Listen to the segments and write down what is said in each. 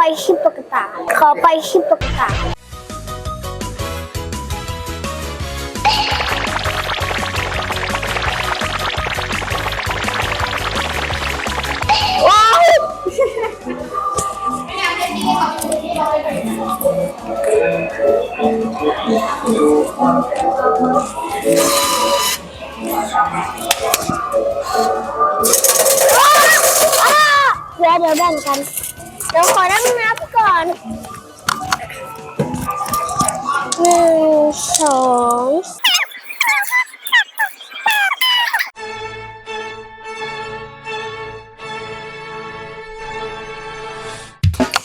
ขอไปชิปกตา ขอไปชิปกตาว้าวเดี๋ยวเดี๋ยวแบ่งกัน เดี๋ยวขอนั่งนับก่อนหนึ่งสอง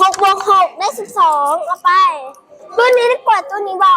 หกบวกหกได้สิบสองเอาไปตัวนี้ดีกว่าตัวนี้เบา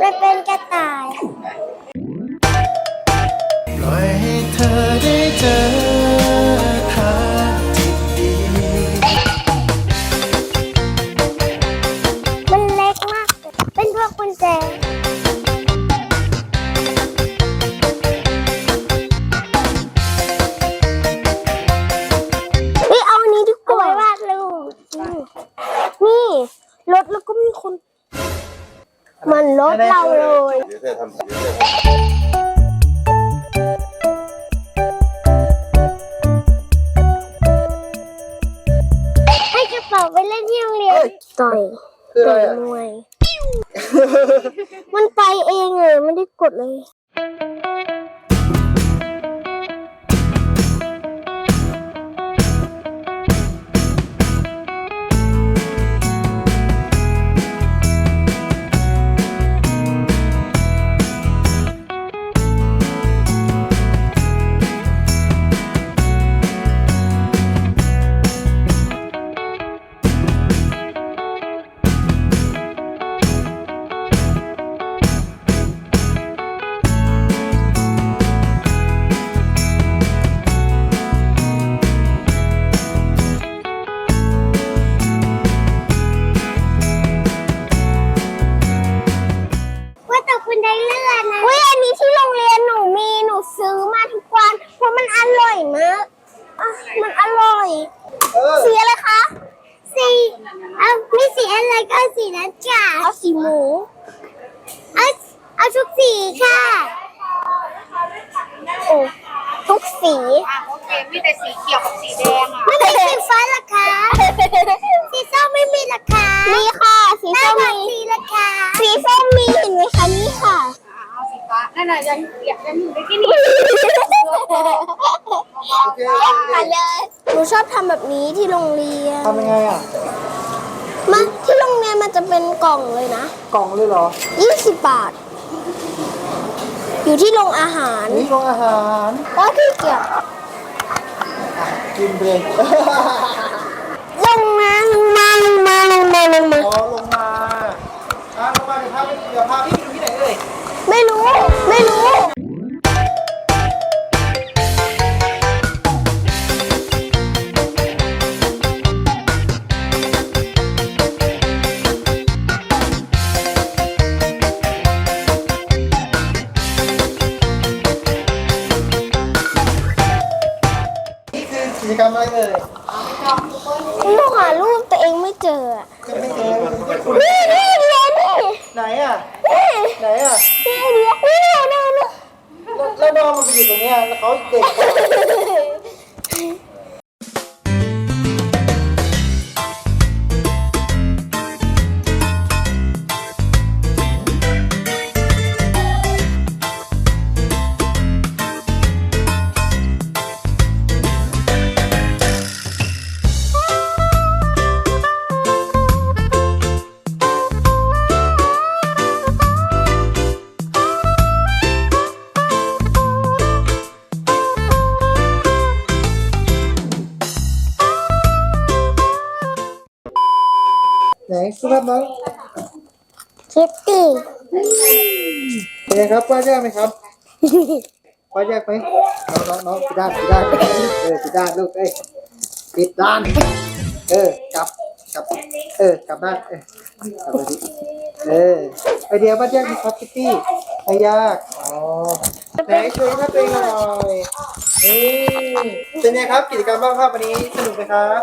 มันเป็นกระต่าย ปล่อยให้เธอได้เจอ ทำเดี๋ยวเธอให้กระเป๋าไปเล่นที่โรงเรียนต่อยคืออะไรต่อยอะ มวย มันไปเองเลยไม่ได้กดเลย เอาไม่สีอะไรก็เอาสีนั้นจ้ะเอาสีหมู เอาเอาทุกสีค่ะ โอ้ทุกสีอะโอเคมีแต่สีเขียวกับสีแดงอะไม่มีสีฟ้าล่ะคะสีส้มไม่มีล่ะคะมีค่ะสีส้มมีสีล่ะคะสีส้มมีเห็นไหมคะนี่ค่ะอะเอาสีฟ้านั่นน่ะยังเปียกยังอยู่ได้ที่นี่โอเคมาเลยหนูชอบทำแบบนี้ที่โรงเรียน ทำยังไงอะ มันที่โรงเรียนมันจะเป็นกล่องเลยนะกล่องเลยเหรอ20บาท อยู่ที่โรงอาหารนี่โรงอาหารก็ที่เกียจกินไปเลยลงมาลงมาลงมาลงมาลงมา อ๋อลงมาอะลงมาเดี๋ยวพาไปเดี๋ยวพาพี่ไปดูที่ไหนเอ่ยไม่รู้ ไม่รู้ จกรรมอะไรเอ่ยหนูหารูปตัวเองไม่เจออะยังไม่เจอนี่นี่เดียวนี่ไหนอะนี่ไหนอะนี่เดียวนี่เดียวนี่นี่แล้วแล้วน้องมันไปอยู่ตรงเนี้ยแล้วเขาเด็ก สุภาพน้องคิตตี้เป็นไงครับวาดยากไหมครับวาดยากไหมน้องน้องน้องปิดด้านปิดด้านเออปิดด้านลูกเอ้ยปิดด้านเออกลับกลับเออกลับด้านเออกลับไปดิเออไอเดียวาดยากไหมครับคิตตี้ไม่ยากอ๋อไหนช่วยภาพตัวเองหน่อยนี่เป็นไงครับกิจกรรมวาดภาพวันนี้สนุกไหมครับ